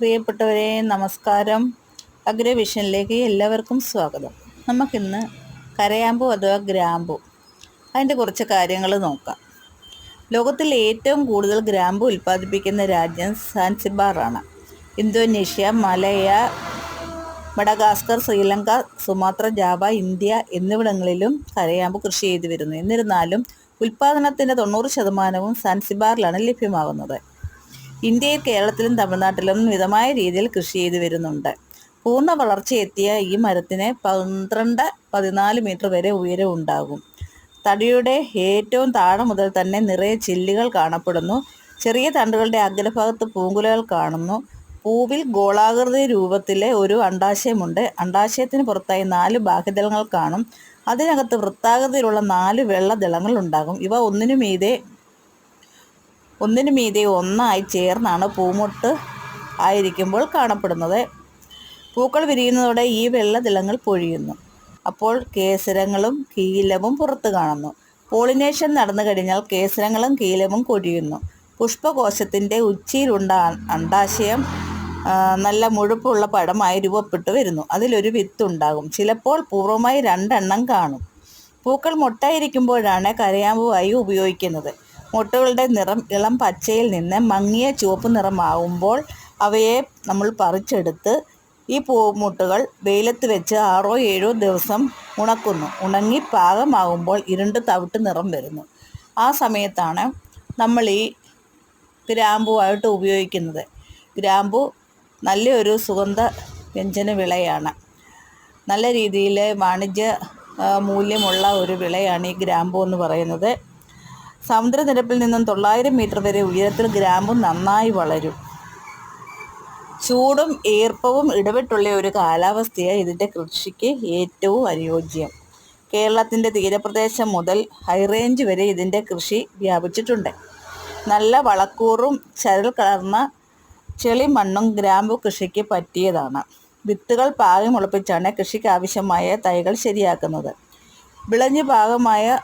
പ്രിയപ്പെട്ടവരെ നമസ്കാരം. അഗ്രവിഷനിലേക്ക് എല്ലാവർക്കും സ്വാഗതം. നമുക്കിന്ന് കരയാമ്പു അഥവാ ഗ്രാമ്പു അതിന്റെ കുറച്ച് കാര്യങ്ങൾ നോക്കാം. ലോകത്തിൽ ഏറ്റവും കൂടുതൽ ഗ്രാമ്പു ഉൽപ്പാദിപ്പിക്കുന്ന രാജ്യം സാൻസിബാറാണ്. Indonesia Malaya Madagascar Sri Lanka Sumatra Java India എന്നിവിടങ്ങളിലും കരയാമ്പ് കൃഷി ചെയ്തു വരുന്നു എന്നിരുന്നാലും ഉൽപ്പാദനത്തിന്റെ തൊണ്ണൂറ് ശതമാനവും സാൻസിബാറിലാണ് ലഭ്യമാകുന്നത്. ഇന്ത്യയിൽ കേരളത്തിലും തമിഴ്നാട്ടിലും മിതമായ രീതിയിൽ കൃഷി ചെയ്തു വരുന്നുണ്ട്. പൂർണ വളർച്ചയെത്തിയ ഈ മരത്തിന് പന്ത്രണ്ട് പതിനാല് മീറ്റർ വരെ ഉയരം ഉണ്ടാകും. തടിയുടെ ഏറ്റവും താഴെ മുതൽ തന്നെ നിറയെ ചില്ലുകൾ കാണപ്പെടുന്നു. ചെറിയ തണ്ടുകളുടെ അഗ്രഭാഗത്ത് പൂങ്കുലകൾ കാണുന്നു. പൂവിൽ ഗോളാകൃതി രൂപത്തിലെ ഒരു അണ്ടാശയമുണ്ട്. അണ്ടാശയത്തിന് പുറത്തായി നാല് ബാഹ്യദളങ്ങൾ കാണും. അതിനകത്ത് വൃത്താകൃതിയിലുള്ള നാല് വെള്ളദളങ്ങൾ ഉണ്ടാകും. ഇവ ഒന്നിനു മീതെ ഒന്നിനു മീതെ ഒന്നായി ചേർന്നാണ് പൂമൊട്ട് ആയിരിക്കുമ്പോൾ കാണപ്പെടുന്നത്. പൂക്കൾ വിരിയുന്നതോടെ ഈ വെള്ള തിളങ്ങൾ പൊഴിയുന്നു. അപ്പോൾ കേസരങ്ങളും കീലവും പുറത്തു കാണുന്നു. പോളിനേഷൻ നടന്നു കഴിഞ്ഞാൽ കേസരങ്ങളും കീലവും കൊഴിയുന്നു. പുഷ്പകോശത്തിന്റെ ഉച്ചിയിലുണ്ട അണ്ടാശയം നല്ല മുഴുപ്പുള്ള പഴമായി രൂപപ്പെട്ടു വരുന്നു. അതിലൊരു വിത്തുണ്ടാകും. ചിലപ്പോൾ പൂർവമായി രണ്ടെണ്ണം കാണും. പൂക്കൾ മൊട്ടായിരിക്കുമ്പോഴാണ് കരയാമ്പുവായി ഉപയോഗിക്കുന്നത്. മുട്ടകളുടെ നിറം ഇളം പച്ചയിൽ നിന്ന് മങ്ങിയ ചുവപ്പ് നിറമാവുമ്പോൾ അവയെ നമ്മൾ പറിച്ചെടുത്ത് ഈ പൂമുട്ടുകൾ വെയിലത്ത് വെച്ച് ആറോ ഏഴോ ദിവസം ഉണക്കുന്നു. ഉണങ്ങി പാകമാകുമ്പോൾ ഇരുണ്ട് തവിട്ട് നിറം വരുന്നു. ആ സമയത്താണ് നമ്മൾ ഈ ഗ്രാമ്പുവായിട്ട് ഉപയോഗിക്കുന്നത്. ഗ്രാമ്പു നല്ലൊരു സുഗന്ധ വ്യഞ്ജന വിളയാണ്. നല്ല രീതിയിൽ വാണിജ്യ മൂല്യമുള്ള ഒരു വിളയാണ് ഈ ഗ്രാമ്പു എന്ന് പറയുന്നത്. സമുദ്രനിരപ്പിൽ നിന്നും തൊള്ളായിരം മീറ്റർ വരെ ഉയരത്തിൽ ഗ്രാമ്പു നന്നായി വളരും. ചൂടും ഈർപ്പവും ഇടപെട്ടുള്ള ഒരു കാലാവസ്ഥയാണ് ഇതിന്റെ കൃഷിക്ക് ഏറ്റവും അനുയോജ്യം. കേരളത്തിന്റെ തീരപ്രദേശം മുതൽ ഹൈറേഞ്ച് വരെ ഇതിന്റെ കൃഷി വ്യാപിച്ചിട്ടുണ്ട്. നല്ല വളക്കൂറും ചരൽ കലർന്ന ചെളിമണ്ണും ഗ്രാമ്പു കൃഷിക്ക് പറ്റിയതാണ്. വിത്തുകൾ പാകി മുളപ്പിച്ചാണ് കൃഷിക്ക് ആവശ്യമായ തൈകൾ ശരിയാക്കുന്നത്. വിളഞ്ഞു പാകമായ